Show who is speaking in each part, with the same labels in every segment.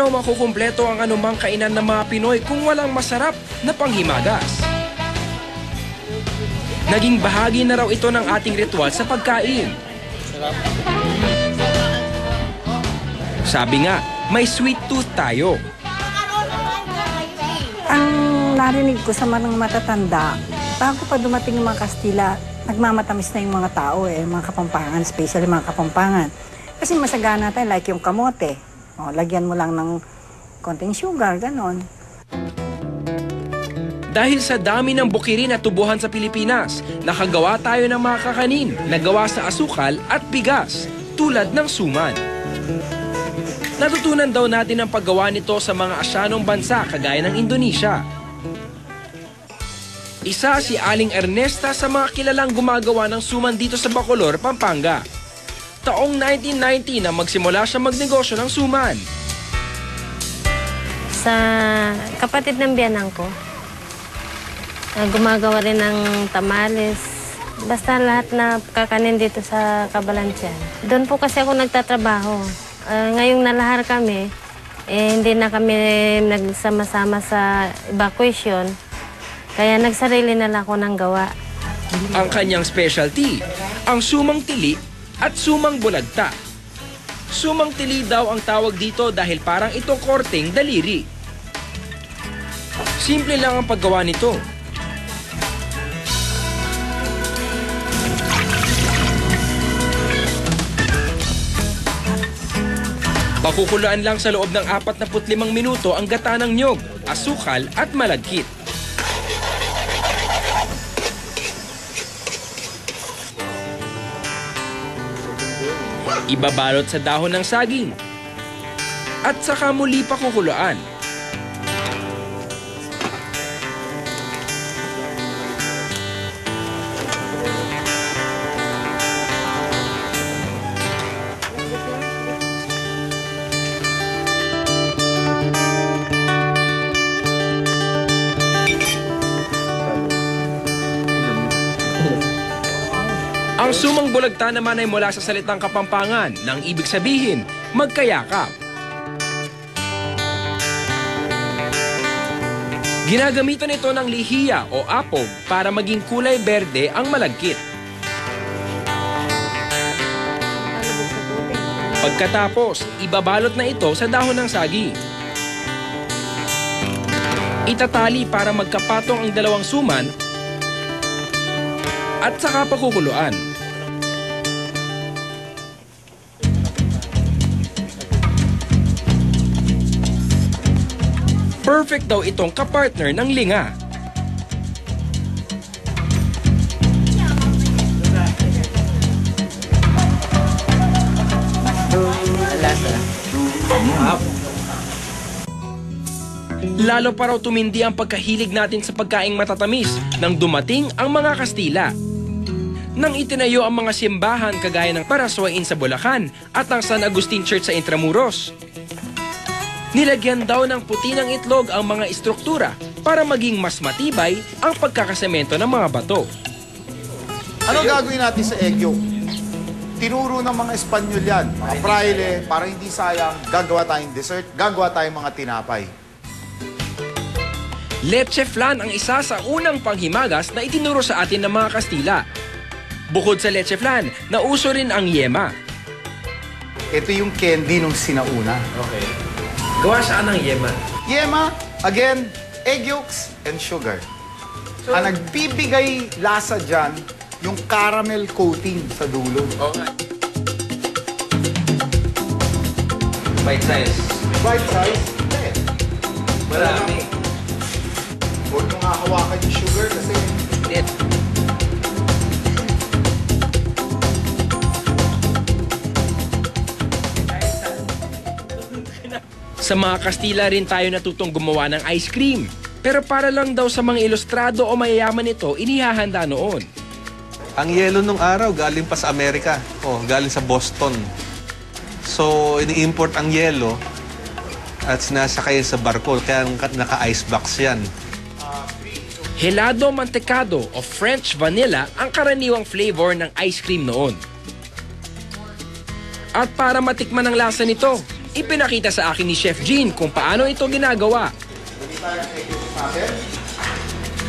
Speaker 1: raw makukumpleto ang anumang kainan ng mga Pinoy kung walang masarap na panghimagas. Naging bahagi na raw ito ng ating ritual sa pagkain. Sabi nga, may sweet tooth tayo.
Speaker 2: Ang narinig ko sa mga matatanda, bago pa dumating yung mga Kastila, nagmamatamis na yung mga tao eh, mga kapampangan, especially mga kapampangan. Kasi masagana tayo, like yung kamote. O, lagyan mo lang ng konting sugar, ganon.
Speaker 1: Dahil sa dami ng bukirin at tubuhan sa Pilipinas, nakagawa tayo ng mga kakanin na gawa sa asukal at bigas, tulad ng suman. Natutunan daw natin ang paggawa nito sa mga asyanong bansa kagaya ng Indonesia. Isa si Aling Ernesta sa mga kilalang gumagawa ng suman dito sa Bacolor, Pampanga. Taong 1990 na magsimula siya magnegosyo ng suman.
Speaker 3: Sa kapatid ng biyanan ko, ah, gumagawa rin ng tamales. Basta lahat na kakanin dito sa Kabalansyan. Doon po kasi ako nagtatrabaho. Ah, ngayong nalahar kami, eh, hindi na kami nagsama-sama sa evacuation. Kaya nagsarili na lang ako ng gawa.
Speaker 1: Ang kanyang specialty, ang sumang tili at sumang bulagta. Sumang tili daw ang tawag dito dahil parang itong korteng daliri. Simple lang ang paggawa nito. Pakukulaan lang sa loob ng 45 minuto ang gata ng nyog, asukal at malagkit. Ibabalot sa dahon ng saging. At saka muli pakukulaan. Ang sumang bulagta naman ay mula sa salitang kapampangan nang ibig sabihin, magkayakap. Ginagamitan ito ng lihiya o apog para maging kulay berde ang malagkit. Pagkatapos, ibabalot na ito sa dahon ng sagi. Itatali para magkapatong ang dalawang suman at saka pakukuluan. Perfect daw itong kapartner ng linga. Lalo pa raw tumindi ang pagkahilig natin sa pagkaing matatamis nang dumating ang mga Kastila. Nang itinayo ang mga simbahan kagaya ng Paraswain sa Bulacan at ang San Agustin Church sa Intramuros. Nilagyan daw ng puti ng itlog ang mga istruktura para maging mas matibay ang pagkakasemento ng mga bato.
Speaker 4: Ano gagawin natin sa egg yolk? Tinuro ng mga Espanyol yan, mga fraile, para hindi sayang, gagawa tayong dessert, gagawa tayong mga tinapay.
Speaker 1: Leche flan ang isa sa unang panghimagas na itinuro sa atin ng mga Kastila. Bukod sa leche flan, nauso rin ang yema.
Speaker 4: Ito yung candy nung sinauna.
Speaker 1: Okay. Gawa saan ng yema?
Speaker 4: Yema, again, egg yolks and sugar. Ang nagbibigay lasa dyan, yung caramel coating sa dulo.
Speaker 1: Nga. Bite size.
Speaker 4: Right size? Hindi.
Speaker 1: Marami.
Speaker 4: Huwag nyo nga hawakan yung sugar kasi
Speaker 1: Sa mga Kastila rin tayo natutong gumawa ng ice cream. Pero para lang daw sa mga ilustrado o mayayaman ito, inihahanda noon.
Speaker 5: Ang yelo nung araw galing pa sa Amerika. Oh, galing sa Boston. So, ini-import ang yelo at sinasakay sa barko. Kaya naka-ice box yan.
Speaker 1: Helado mantecado o French vanilla ang karaniwang flavor ng ice cream noon. At para matikman ang lasa nito, Ipinakita sa akin ni Chef Jean kung paano ito ginagawa.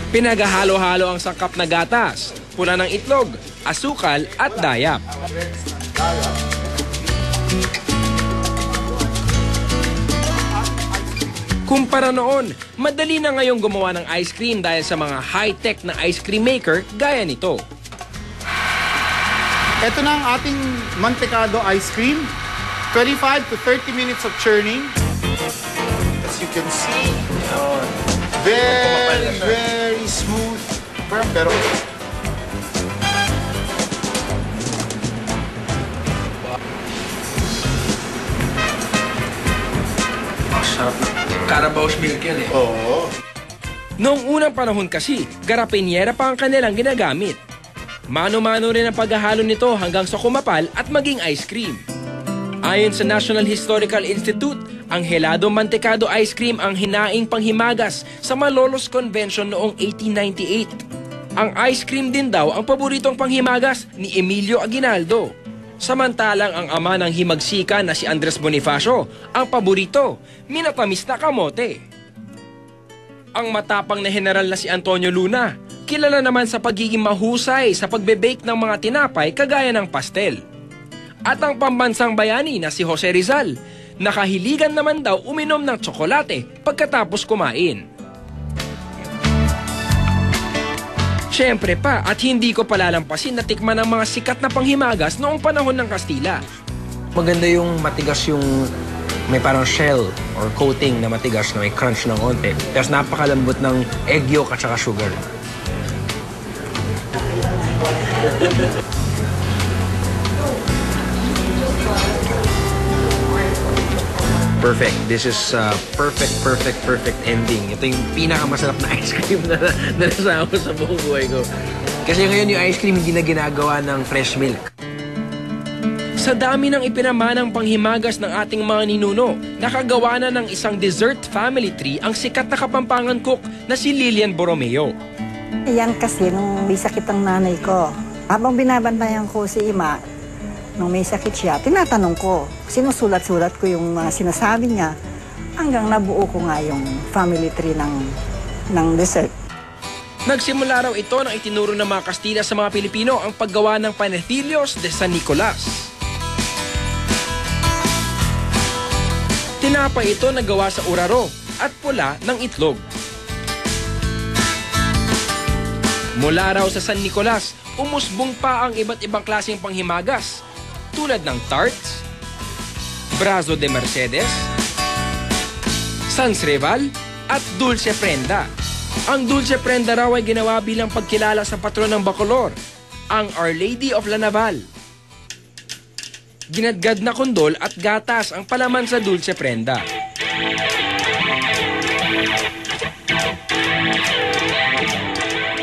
Speaker 1: Pinaghahalo-halo ang sangkap na gatas, pula ng itlog, asukal at dayap. Kumpara noon, madali na ngayong gumawa ng ice cream dahil sa mga high-tech na ice cream maker gaya nito.
Speaker 4: Ito na ang ating mantecado ice cream. 25 to 30 minutes of churning. As you can see, very, very smooth. Firm, pero
Speaker 1: Carabao's milk yan eh.
Speaker 4: Oo.
Speaker 1: Noong unang panahon kasi, garapinyera pa ang kanilang ginagamit. Mano-mano rin ang paghahalo nito hanggang sa kumapal at maging ice cream. Ayon sa National Historical Institute, ang helado mantekado ice cream ang hinaing panghimagas sa Malolos Convention noong 1898. Ang ice cream din daw ang paboritong panghimagas ni Emilio Aguinaldo. Samantalang ang ama ng himagsika na si Andres Bonifacio, ang paborito, minatamis na kamote. Ang matapang na general na si Antonio Luna, kilala naman sa pagiging mahusay sa pagbe-bake ng mga tinapay kagaya ng pastel. At ang pambansang bayani na si Jose Rizal, nakahiligan naman daw uminom ng tsokolate pagkatapos kumain. Siyempre pa at hindi ko palalampasin na tikman ng mga sikat na panghimagas noong panahon ng Kastila.
Speaker 6: Maganda yung matigas yung may parang shell or coating na matigas na may crunch ng onte. Tapos napakalambot ng egg yolk at saka sugar. Perfect. This is uh, perfect, perfect, perfect ending. Ito yung pinakamasarap na ice cream na, na nasama ko sa buong buhay ko. Kasi ngayon yung ice cream hindi na ginagawa ng fresh milk.
Speaker 1: Sa dami ng ipinamanang panghimagas ng ating mga ninuno, nakagawa na ng isang dessert family tree ang sikat na kapampangan cook na si Lilian Borromeo.
Speaker 2: Yan kasi nung may sakit ang nanay ko. Habang binabantayan ko si Ima, nung may sakit siya, tinatanong ko, sinusulat-sulat ko yung mga sinasabi niya, hanggang nabuo ko nga yung family tree ng, ng dessert.
Speaker 1: Nagsimula raw ito nang itinuro ng mga Kastila sa mga Pilipino ang paggawa ng Panecillos de San Nicolas. Tinapay ito na gawa sa uraro at pula ng itlog. Mula raw sa San Nicolas, umusbong pa ang iba't ibang klaseng panghimagas tulad ng tarts, brazo de Mercedes, Sans Rival at Dulce Prenda. Ang Dulce Prenda raw ay ginawa bilang pagkilala sa patron ng Bacolor, ang Our Lady of La Naval. Ginadgad na kondol at gatas ang palaman sa Dulce Prenda.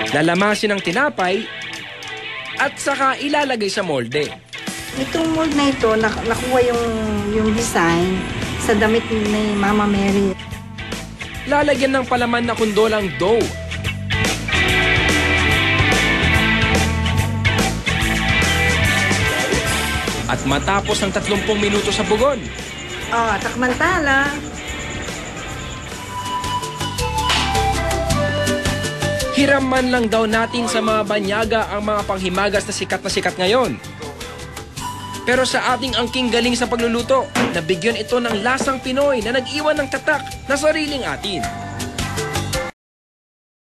Speaker 1: Lalamasin ng tinapay at saka ilalagay sa molde.
Speaker 2: Itong mold na ito, nak- nakuha yung, yung design sa damit ni Mama Mary.
Speaker 1: Lalagyan ng palaman na kundol ang dough. At matapos ang 30 minuto sa pugon,
Speaker 2: Oh, takmantala.
Speaker 1: hiram man lang daw natin sa mga banyaga ang mga panghimagas na sikat na sikat ngayon. Pero sa ating angking galing sa pagluluto, nabigyan ito ng lasang Pinoy na nag-iwan ng tatak na sariling atin.